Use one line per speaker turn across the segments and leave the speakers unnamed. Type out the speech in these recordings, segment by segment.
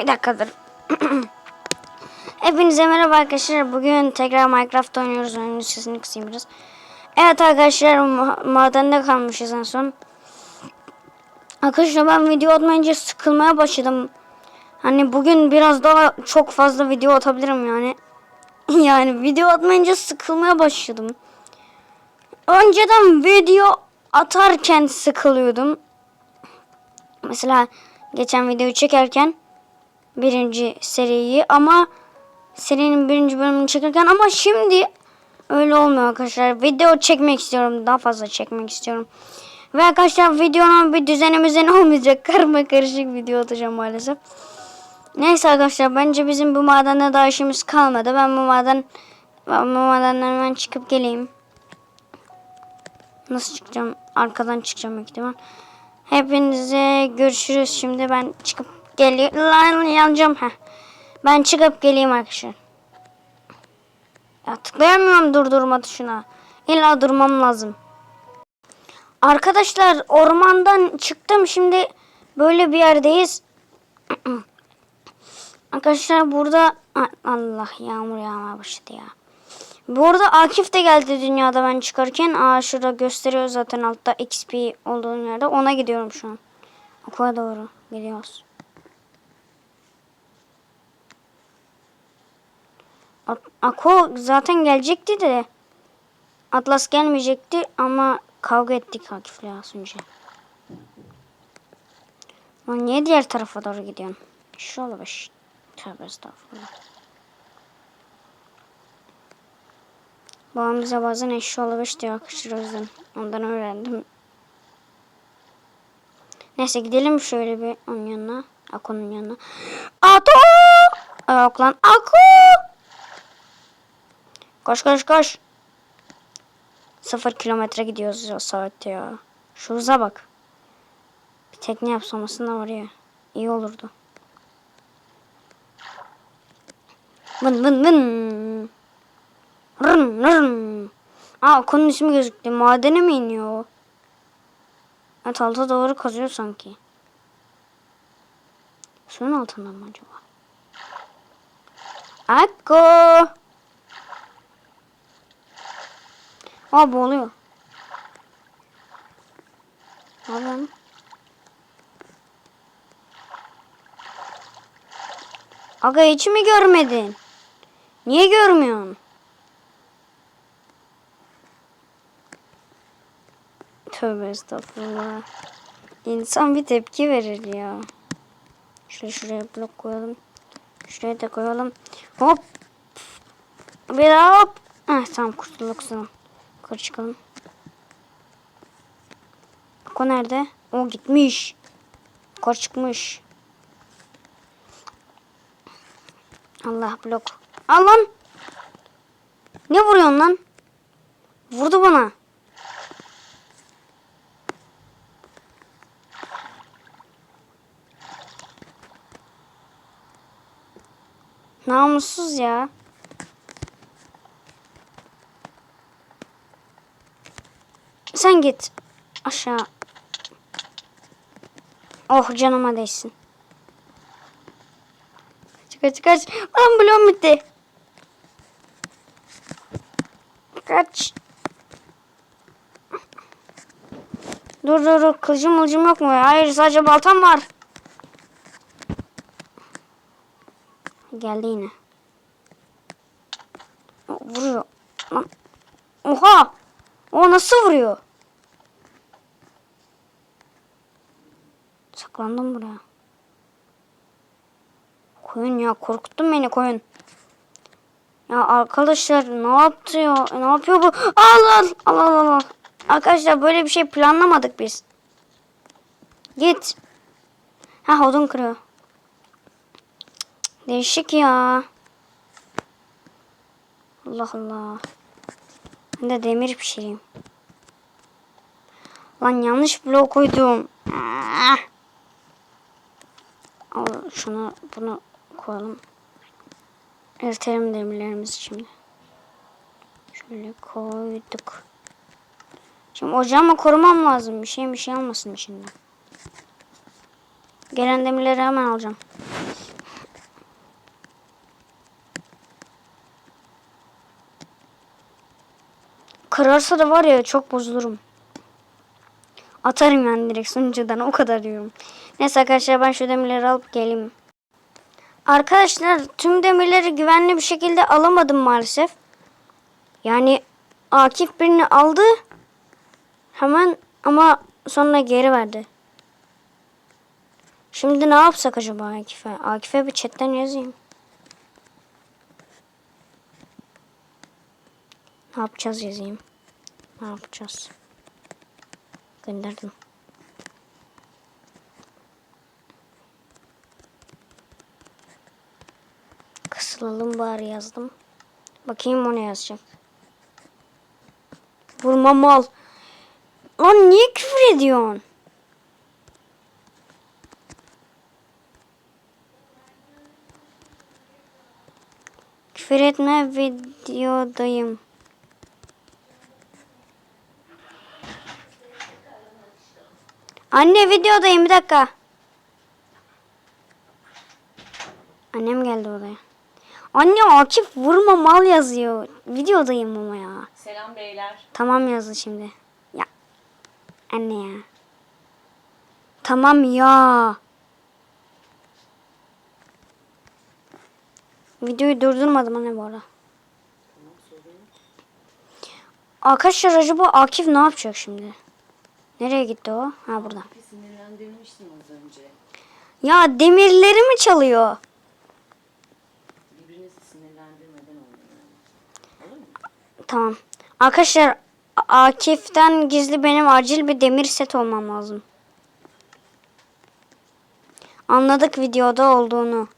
Bir dakikadır. Hepinize merhaba arkadaşlar. Bugün tekrar Minecraft oynuyoruz. Oyunun sesini kısayım biraz. Evet arkadaşlar ma- madende kalmışız en son. Arkadaşlar ben video atmayınca sıkılmaya başladım. Hani bugün biraz daha çok fazla video atabilirim yani. yani video atmayınca sıkılmaya başladım. Önceden video atarken sıkılıyordum. Mesela geçen videoyu çekerken birinci seriyi ama serinin birinci bölümünü çekerken ama şimdi öyle olmuyor arkadaşlar. Video çekmek istiyorum. Daha fazla çekmek istiyorum. Ve arkadaşlar videonun bir düzeni müzeni olmayacak. Karma karışık video atacağım maalesef. Neyse arkadaşlar bence bizim bu madende daha işimiz kalmadı. Ben bu maden ben bu madenden hemen çıkıp geleyim. Nasıl çıkacağım? Arkadan çıkacağım ihtimal. Hepinize görüşürüz. Şimdi ben çıkıp geliyorum. Lan yanacağım. Heh. Ben çıkıp geleyim arkadaşlar. Ya tıklayamıyorum durdurma tuşuna. İlla durmam lazım. Arkadaşlar ormandan çıktım. Şimdi böyle bir yerdeyiz. Arkadaşlar burada Allah yağmur yağmaya başladı ya. Burada Akif de geldi dünyada ben çıkarken. Aa şurada gösteriyor zaten altta XP olduğum yerde. Ona gidiyorum şu an. Okula doğru gidiyoruz. Ako zaten gelecekti de. Atlas gelmeyecekti ama kavga ettik Akif'le az önce. Lan niye diğer tarafa doğru gidiyorsun? Şu olabilir. Tövbe estağfurullah. Babam bize bazen eşşi olabilir diyor o yüzden. Ondan öğrendim. Neyse gidelim şöyle bir onun yanına. Ako'nun yanına. Ato! Yok lan. Ako! Koş koş koş. Sıfır kilometre gidiyoruz o saatte ya. Şu hıza bak. Bir tekne yapsam aslında var. İyi olurdu. Vın vın vın. Rın rın. Aa konunun ismi gözüktü. Madene mi iniyor o? Evet alta doğru kazıyor sanki. Suyun altında mı acaba? Akko. Boğuluyor. Ne yapıyorsun? Aga hiç mi görmedin? Niye görmüyorsun? Tövbe estağfurullah. İnsan bir tepki verir ya. Şöyle şuraya blok koyalım. Şuraya da koyalım. Hop. Bir daha hop. Heh, tamam kurtulduk sana. Yukarı çıkalım. O nerede? O gitmiş. Yukarı çıkmış. Allah blok. Al lan. Ne vuruyorsun lan? Vurdu bana. Namussuz ya. Sen git aşağı. Oh canıma değsin. Kaç kaç kaç. Lan bloğum bitti. Kaç. Dur dur dur. Kılıcım mılıcım yok mu? Hayır sadece baltam var. Geldi yine. Vuruyor. Lan. Oha. O nasıl vuruyor? Saklandım buraya. Koyun ya korkuttun beni koyun. Ya arkadaşlar ne yaptı ya? Ne yapıyor bu? Al al al al al. Arkadaşlar böyle bir şey planlamadık biz. Git. Ha odun kırıyor. Değişik ya. Allah Allah. Ben de demir pişireyim. Lan yanlış blok koydum. Al şunu bunu koyalım. Erteleyelim demirlerimizi şimdi. Şöyle koyduk. Şimdi ocağımı korumam lazım. Bir şey bir şey almasın şimdi. Gelen demirleri hemen alacağım. Kırarsa da var ya çok bozulurum. Atarım yani direkt sonucadan o kadar diyorum. Neyse arkadaşlar ben şu demirleri alıp geleyim. Arkadaşlar tüm demirleri güvenli bir şekilde alamadım maalesef. Yani Akif birini aldı. Hemen ama sonra geri verdi. Şimdi ne yapsak acaba Akif'e? Akif'e bir chatten yazayım. Ne yapacağız yazayım. Ne yapacağız? Gönderdim. Kısılalım bari yazdım. Bakayım o ne yazacak. Vurma mal. Lan niye küfür ediyorsun? Küfür etme videodayım. Anne videodayım bir dakika. Annem geldi odaya. Anne Akif vurma mal yazıyor. Videodayım ama ya.
Selam beyler.
Tamam yazdı şimdi. Ya. Anne ya. Tamam ya. Videoyu durdurmadım anne bu arada. Arkadaşlar acaba Akif ne yapacak şimdi? Nereye gitti o? Ha burada.
Az önce.
Ya demirleri mi çalıyor?
Birbirinizi sinirlendirmeden oynayın. Olur mu?
Tamam. Arkadaşlar Akif'ten gizli benim acil bir demir set olmam lazım. Anladık videoda olduğunu.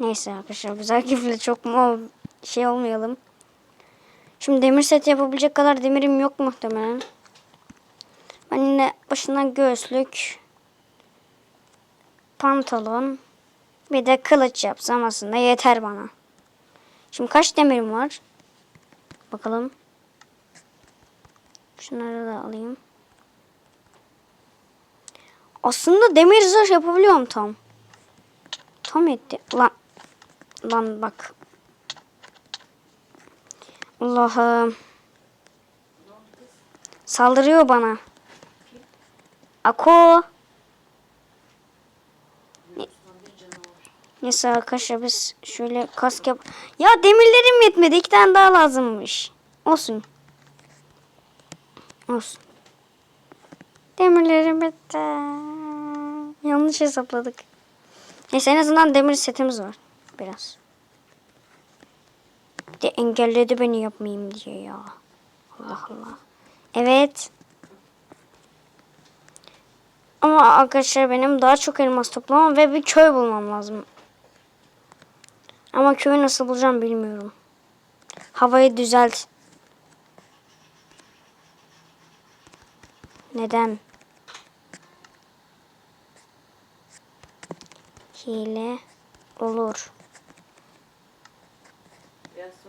Neyse arkadaşlar biz Akif'le çok mu şey olmayalım. Şimdi demir set yapabilecek kadar demirim yok muhtemelen. Ben yine başından göğüslük, pantolon, bir de kılıç yapsam aslında yeter bana. Şimdi kaç demirim var? Bakalım. Şunları da alayım. Aslında demir zırh yapabiliyorum tam. Tam etti. Lan. Lan bak. Allah'ım. Saldırıyor bana. Ako. Ne- Neyse arkadaşlar biz şöyle kask yap. Ya demirlerim yetmedi. İki tane daha lazımmış. Olsun. Olsun. Demirlerim bitti. Yanlış hesapladık. Neyse en azından demir setimiz var. Biraz. De engelledi beni yapmayayım diye ya. Allah Allah. Evet. Ama arkadaşlar benim daha çok elmas toplamam ve bir köy bulmam lazım. Ama köyü nasıl bulacağım bilmiyorum. Havayı düzelt. Neden? Hile olur.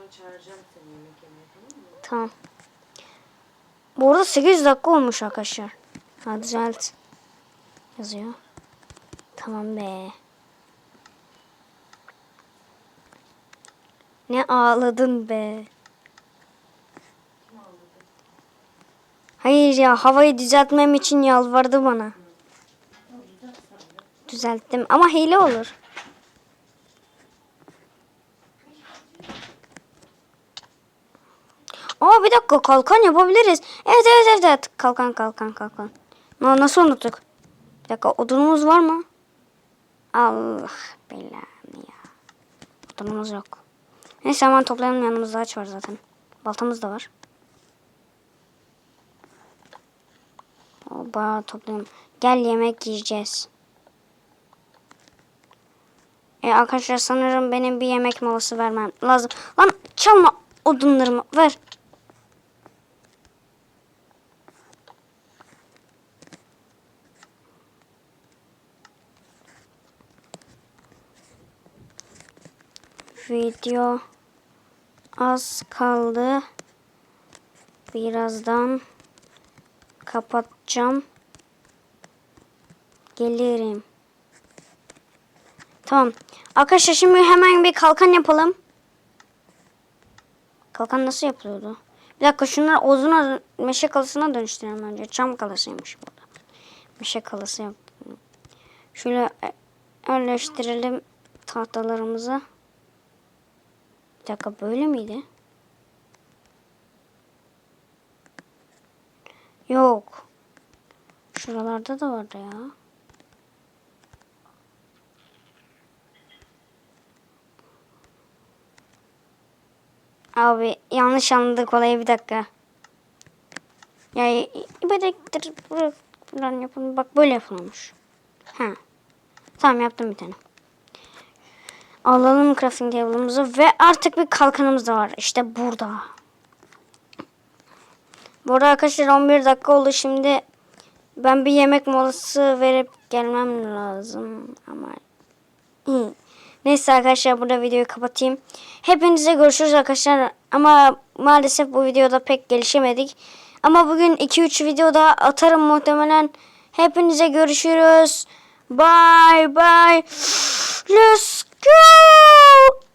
Sonra çağıracağım seni yemek yemeye tamam mı?
Tamam. Bu arada 8 dakika olmuş arkadaşlar. Ha düzelt. Yazıyor. Tamam be. Ne ağladın be. Hayır ya havayı düzeltmem için yalvardı bana. Düzelttim ama hile olur. Aa bir dakika kalkan yapabiliriz. Evet evet evet, evet. Kalkan kalkan kalkan. Na, nasıl unuttuk? Bir dakika odunumuz var mı? Allah belanı ya. Odunumuz yok. Neyse hemen toplayalım yanımızda ağaç var zaten. Baltamız da var. Bayağı toplayalım. Gel yemek yiyeceğiz. E arkadaşlar sanırım benim bir yemek molası vermem lazım. Lan çalma odunlarımı ver. Video az kaldı. Birazdan kapatacağım. Gelirim. Tamam. Arkadaşlar şimdi hemen bir kalkan yapalım. Kalkan nasıl yapılıyordu? Bir dakika şunları uzun meşe kalısına dönüştürelim önce. Çam kalasıymış burada. Meşe kalısı yaptım. Şöyle yerleştirelim tahtalarımızı. Dakika böyle miydi? Yok. Şuralarda da vardı ya. Abi yanlış anladık olayı bir dakika. Ya ibadettir buradan yapın. Bak böyle yapılmış. Ha. Tamam yaptım bir tane. Alalım crafting table'ımızı ve artık bir kalkanımız da var. İşte burada. Bu arada arkadaşlar 11 dakika oldu. Şimdi ben bir yemek molası verip gelmem lazım. Ama. Neyse arkadaşlar burada videoyu kapatayım. Hepinize görüşürüz arkadaşlar. Ama maalesef bu videoda pek gelişemedik. Ama bugün 2-3 video daha atarım muhtemelen. Hepinize görüşürüz. Bye bye. Let's go.